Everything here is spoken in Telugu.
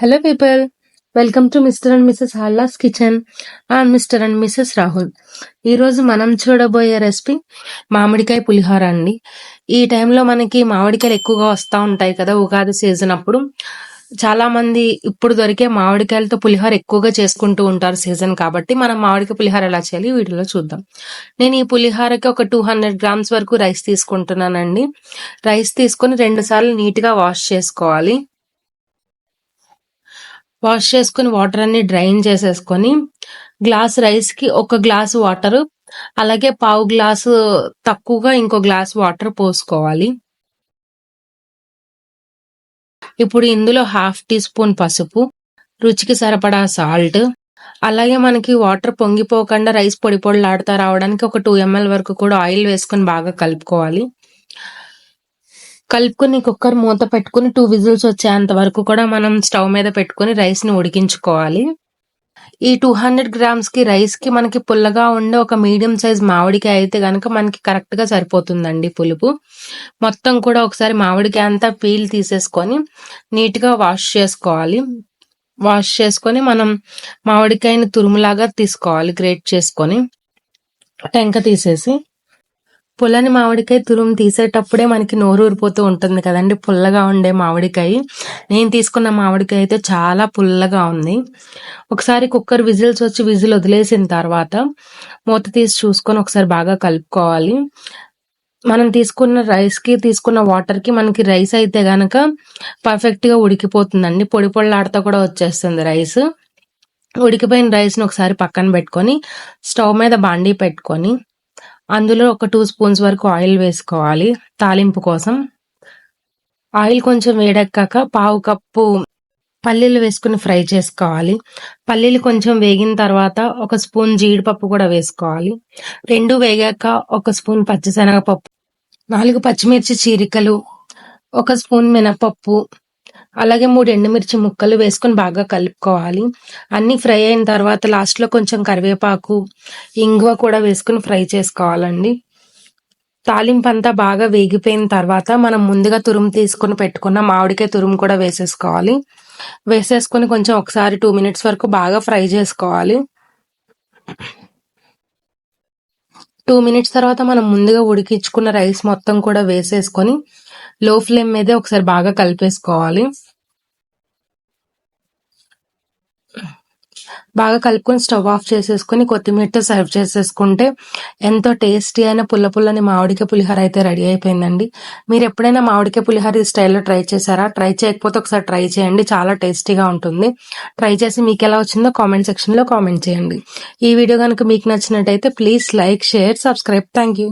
Hello people welcome to Mr and Mrs హాల్లాస్ kitchen and Mr and Mrs Rahul ఈరోజు మనం చూడబోయే రెసిపీ మామిడికాయ పులిహోర అండి. ఈ టైంలో మనకి మామిడికాయలు ఎక్కువగా వస్తూ ఉంటాయి కదా ఉగాది సీజన్ అప్పుడు. చాలా మంది ఇప్పుడు దొరికే మామిడికాయలతో పులిహోర ఎక్కువగా చేసుకుంటూ ఉంటారు సీజన్ కాబట్టి మనం మామిడికాయ పులిహోర ఎలా చేయాలి వీటిలో చూద్దాం. నేను ఈ పులిహోరకి ఒక టూ హండ్రెడ్ గ్రామ్స్ వరకు రైస్ తీసుకుంటున్నానండి. రైస్ తీసుకొని రెండు సార్లు నీట్గా వాష్ చేసుకోవాలి. వాష్ చేసుకుని వాటర్ అన్ని డ్రైన్ చేసేసుకొని గ్లాస్ రైస్కి ఒక గ్లాస్ వాటర్ అలాగే పావు గ్లాసు తక్కువగా ఇంకో గ్లాస్ వాటర్ పోసుకోవాలి. ఇప్పుడు ఇందులో హాఫ్ టీ స్పూన్ పసుపు రుచికి సరిపడా సాల్ట్ అలాగే మనకి వాటర్ పొంగిపోకుండా రైస్ పొడి పొడిలాడుతా రావడానికి ఒక టూ ఎంఎల్ వరకు కూడా ఆయిల్ వేసుకొని బాగా కలుపుకోవాలి. కలుపుకొని కుక్కర్ మూత పెట్టుకుని టూ విజిల్స్ వచ్చేంత వరకు కూడా మనం స్టవ్ మీద పెట్టుకుని రైస్ని ఉడికించుకోవాలి. ఈ టూ హండ్రెడ్ గ్రామ్స్కి రైస్కి మనకి పుల్లగా ఉండే ఒక మీడియం సైజ్ మామిడికాయ అయితే కనుక మనకి కరెక్ట్గా సరిపోతుందండి పులుపు. మొత్తం కూడా ఒకసారి మామిడికాయ అంతా పీల్ తీసేసుకొని నీట్గా వాష్ చేసుకోవాలి. వాష్ చేసుకొని మనం మామిడికాయని తురుములాగా తీసుకోవాలి గ్రేట్ చేసుకొని. టెంక తీసేసి పుల్లని మామిడికాయ తురుము తీసేటప్పుడే మనకి నోరు ఊరిపోతూ ఉంటుంది కదండి. పుల్లగా ఉండే మామిడికాయ. నేను తీసుకున్న మామిడికాయ అయితే చాలా పుల్లగా ఉంది. ఒకసారి కుక్కర్ విజిల్స్ వచ్చి విజిల్ వదిలేసిన తర్వాత మూత తీసి చూసుకొని ఒకసారి బాగా కలుపుకోవాలి. మనం తీసుకున్న రైస్కి తీసుకున్న వాటర్కి మనకి రైస్ అయితే గనక పర్ఫెక్ట్గా ఉడికిపోతుందండి. పొడి పొళ్ళాడుతూ కూడా వచ్చేస్తుంది రైస్. ఉడికిపోయిన రైస్ని ఒకసారి పక్కన పెట్టుకొని స్టవ్ మీద బాండీ పెట్టుకొని అందులో ఒక టూ స్పూన్స్ వరకు ఆయిల్ వేసుకోవాలి. తాలింపు కోసం. ఆయిల్ కొంచెం వేడెక్కాక పావు కప్పు పల్లీలు వేసుకుని ఫ్రై చేసుకోవాలి. పల్లీలు కొంచెం వేగిన తర్వాత ఒక స్పూన్ జీడిపప్పు కూడా వేసుకోవాలి. రెండు వేగాక ఒక స్పూన్ పచ్చిశనగపప్పు నాలుగు పచ్చిమిర్చి చీరికలు ఒక స్పూన్ మినపప్పు అలాగే మూడు ఎండుమిర్చి ముక్కలు వేసుకొని బాగా కలుపుకోవాలి. అన్ని ఫ్రై అయిన తర్వాత లాస్ట్లో కొంచెం కరివేపాకు ఇంగువ కూడా వేసుకుని ఫ్రై చేసుకోవాలండి. తాలింపు అంతా బాగా వేగిపోయిన తర్వాత మనం ముందుగా తురుము తీసుకుని పెట్టుకున్న మామిడికాయ తురుము కూడా వేసేసుకోవాలి. వేసేసుకొని కొంచెం ఒకసారి టూ మినిట్స్ వరకు బాగా ఫ్రై చేసుకోవాలి. టూ మినిట్స్ తర్వాత మనం ముందుగా ఉడికించుకున్న రైస్ మొత్తం కూడా వేసేసుకొని లో ఫ్లేమ్ మీదే ఒకసారి బాగా కలిపేసుకోవాలి. బాగా కలుపుకొని స్టవ్ ఆఫ్ చేసేసుకుని కొత్తిమీరతో సర్వ్ చేసేసుకుంటే ఎంతో టేస్టీ అయిన పుల్ల పుల్లని మామిడికాయ పులిహోర అయితే రెడీ అయిపోయిందండి. మీరు ఎప్పుడైనా మామిడికాయ పులిహోర ఈ స్టైల్లో ట్రై చేశారా? ట్రై చేయకపోతే ఒకసారి ట్రై చేయండి. చాలా టేస్టీగా ఉంటుంది. ట్రై చేసి మీకు ఎలా వచ్చిందో కామెంట్ సెక్షన్లో కామెంట్ చేయండి. ఈ వీడియో కనుక మీకు నచ్చినట్టయితే please like share subscribe. Thank you.